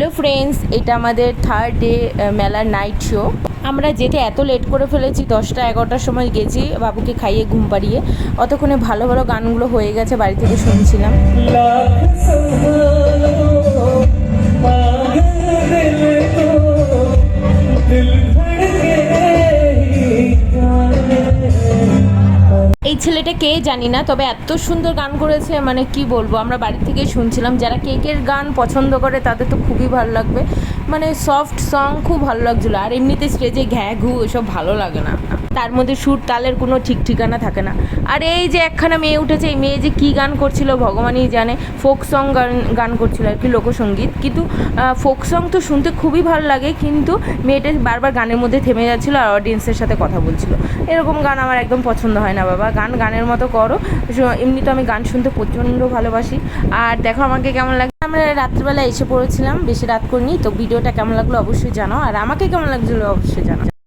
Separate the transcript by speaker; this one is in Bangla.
Speaker 1: হ্যালো ফ্রেন্ডস এটা আমাদের থার্ড ডে মেলার নাইট শো আমরা যেতে এত লেট করে ফেলেছি, দশটা এগারোটার সময় গেছি, বাবুকে খাইয়ে ঘুম পাড়িয়ে। অতক্ষণে ভালো ভালো গানগুলো হয়ে গেছে, বাড়ি থেকে শুনছিলাম।
Speaker 2: लाख
Speaker 1: ছেলেটা কে জানি না, তবে এত সুন্দর গান করেছে মানে কি বলব, আমরা বাড়ি থেকে শুনছিলাম, যারা কেকের গান পছন্দ করে তাদের তো খুবই ভালো লাগবে। মানে সফট সং খুব ভালো লাগছিল। আর এমনিতে স্টেজে ঘ্যাঁ ঘু এসব ভালো লাগে না। তার মধ্যে সুর তালের কোনো ঠিক ঠিকানা থাকে না। আর এই যে একখানা মেয়ে উঠেছে, এই মেয়ে যে কী গান করছিল ভগবানই জানে। ফোক সং গান গান করছিল আর কি, লোকসঙ্গীত। কিন্তু ফোক সং তো শুনতে খুবই ভালো লাগে, কিন্তু মেয়েটা বারবার গানের মধ্যে থেমে যাচ্ছিল আর অডিয়েন্সের সাথে কথা বলছিল। এরকম গান আমার একদম পছন্দ হয় না বাবা। গান গানের মতো করো। এমনি তো আমি গান শুনতে প্রচণ্ড ভালোবাসি। আর দেখো আমাকে কেমন লাগে। আমরা রাত্রিবেলা এসে পড়েছিলাম, বেশি রাত করিনি, তো ভিডিওটা কেমন লাগল অবশ্যই জানাও, আর আমাকে কেমন লাগছিল অবশ্যই জানাও।